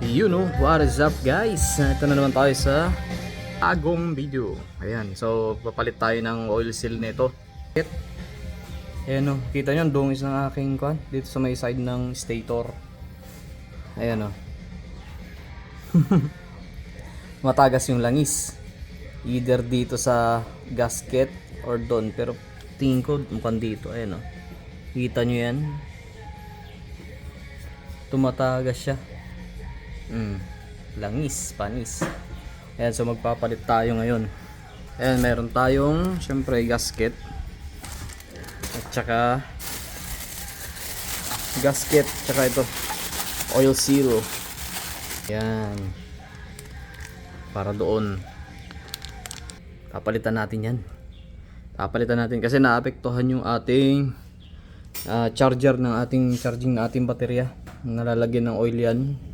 You know, what is up guys? Ito na naman tayo sa agong video. Ayan, so papalit tayo ng oil seal nito. Ayan o, kita nyo ang dungis ng aking kwan dito sa may side ng stator. Ayan o. Matagas yung langis. Either dito sa gasket or doon. Pero tingin ko mukhang dito. Ayan o. Kita nyo yan? Tumatagas siya. Mm. Langis, panis. Ayan, so magpapalit tayo ngayon. Ayan, meron tayong, syempre, gasket. At saka, gasket, tsaka ito, oil seal. Ayan. Para doon. Papalitan natin yan. Papalitan natin kasi naapektuhan yung ating ah, charger ng ating charging na ating baterya. Nalalagyan ng oil yan.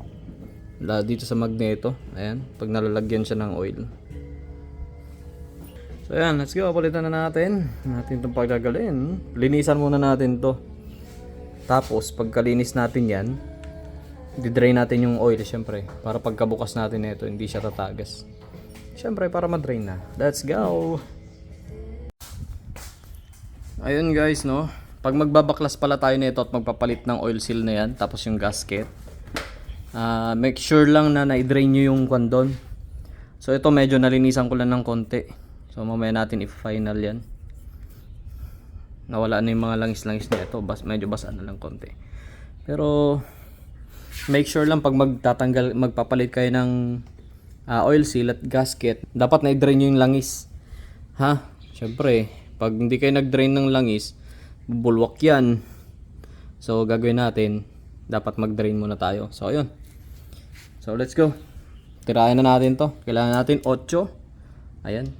La, dito sa magneto. Ayan. Pag nalalagyan siya ng oil. So ayan, let's go. Palitan na natin. Natin itong paggagalin. Linisan muna natin to. Tapos, pagkalinis natin yan, di-drain natin yung oil, syempre. Para pagkabukas natin nito, hindi siya tatagas. Syempre, para ma-drain na. Let's go! Ayun guys, no? Pag magbabaklas pala tayo nito at magpapalit ng oil seal na yan, tapos yung gasket, ah make sure lang na na-drain nyo yung kwan. So ito medyo nalinisan ko lang ng konti. So mamaya natin i-final yan. Nawala na yung mga langis-langis na ito. Bas, medyo basa na lang konti. Pero make sure lang pag magtatanggal, magpapalit kayo ng ah, oil seal at gasket, dapat na-drain nyo yung langis. Ha? Siyempre, pag hindi kayo nag-drain ng langis, bulwak yan. So, gagawin natin, dapat mag-drain muna tayo. So, ayun. So, let's go. Tirayan na natin to. Kailangan natin 8. Ayan.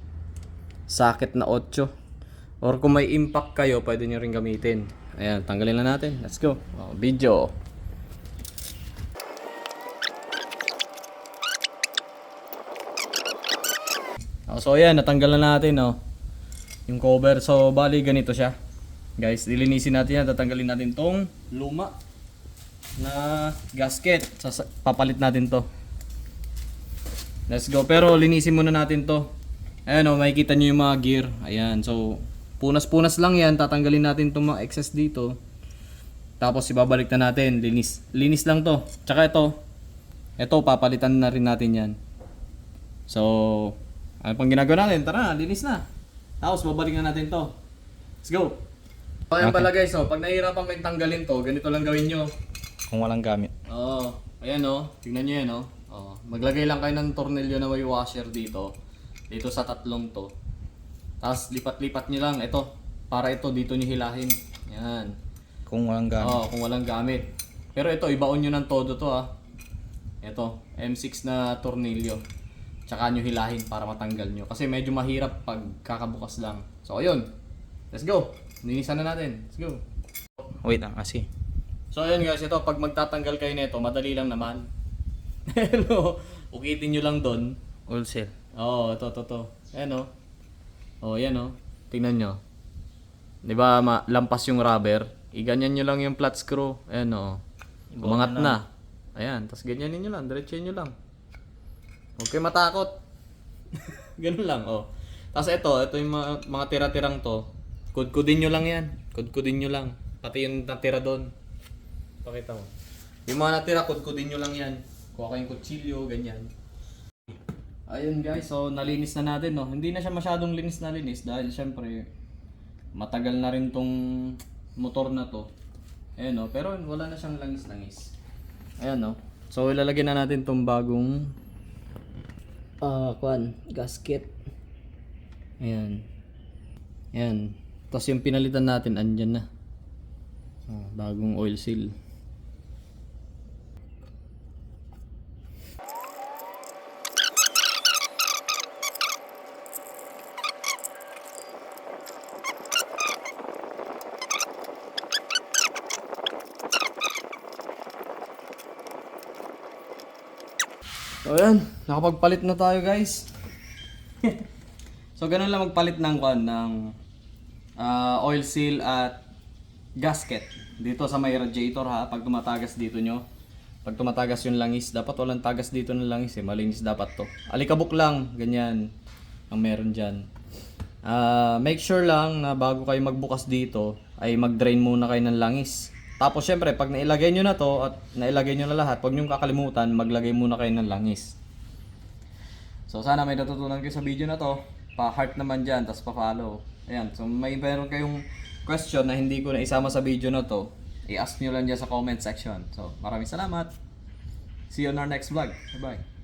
Socket na 8. Or kung may impact kayo, pwede nyo rin gamitin. Ayan, tanggalin na natin. Let's go. Oh, video. Oh, so ayan, natanggal na natin oh. Yung cover. So bali ganito siya. Guys, dilinisin natin yan. Tatanggalin natin tong luma na gasket. Sasa papalit natin to. Let's go. Pero linisin muna natin to. Ayan oh, makikita nyo yung mga gear. Ayan. So, punas-punas lang yan. Tatanggalin natin tong mga excess dito. Tapos ibabalik na natin. Linis. Linis lang to. Tsaka ito. Ito, papalitan na rin natin yan. So, ano pang ginagawa natin? Tara, linis na. Tapos babalik na natin to. Let's go. Ayan pala guys, oh, pag nahihirapan kayong tanggalin to, ganito lang gawin nyo. Kung walang gamit. Oo. ayan oh. Tingnan nyo yan oh. Oh, maglagay lang kayo ng tornilyo na may washer dito. Dito sa tatlong to. Tapos lipat-lipat nyo lang. Ito. Para ito dito nyo hilahin. Yan. Kung walang gamit. Oo, kung walang gamit. Pero ito, ibaon nyo ng todo to ah. Ito, M6 na tornilyo. Tsaka nyo hilahin para matanggal nyo. Kasi medyo mahirap pag kakabukas lang. So, ayun. Let's go. Linisan na natin. Let's go. Wait lang kasi. So, ayun guys. Ito, pag magtatanggal kayo nito, madali lang naman. Hello. Ukitin nyo lang doon. Oil seal. Oo, ito, ito, ito. Ayan o. Oh, yan o. Tingnan nyo. Di ba, ma- lampas yung rubber? Iganyan nyo lang yung flat screw. Ayan o. Umangat na. Ayan, tapos ganyanin nyo lang. Diretsuhin nyo lang. Huwag kayo matakot. Ganun lang, oh. Tapos ito, ito yung mga, mga tira-tirang to. Kudkudin nyo lang yan. Kudkudin nyo lang. Pati yung natira doon. Pakita mo. Yung mga natira, kudkudin nyo lang yan. Kuha kayong kutsilyo, ganyan. Ayun guys, so nalinis na natin no. Hindi na siya masyadong linis na linis dahil syempre matagal na rin tong motor na to. Ayun no, pero wala na siyang langis-langis. Ayun no. So ilalagay na natin tong bagong ah kwan, gasket. Ayan. Ayan. Tapos yung pinalitan natin andyan na. Ah, bagong oil seal. So ayan, nakapagpalit na tayo guys. so ganun lang magpalit ng kwan ng ah, oil seal at gasket dito sa may radiator ha pag tumatagas dito nyo Pag tumatagas yung langis, dapat walang tagas dito ng langis eh. Malinis dapat to. Alikabok lang, ganyan. Ang meron dyan. Ah, make sure lang na bago kayo magbukas dito, ay mag-drain muna kayo ng langis. Tapos syempre, pag nailagay nyo na to at nailagay nyo na lahat, huwag nyo kakalimutan, maglagay muna kayo ng langis. So sana may natutunan kayo sa video na to. Pa-heart naman dyan, tapos pa-follow. Ayan, so may meron kayong question na hindi ko na isama sa video na to, i-ask nyo lang dyan sa comment section. So maraming salamat. See you on our next vlog. Bye-bye.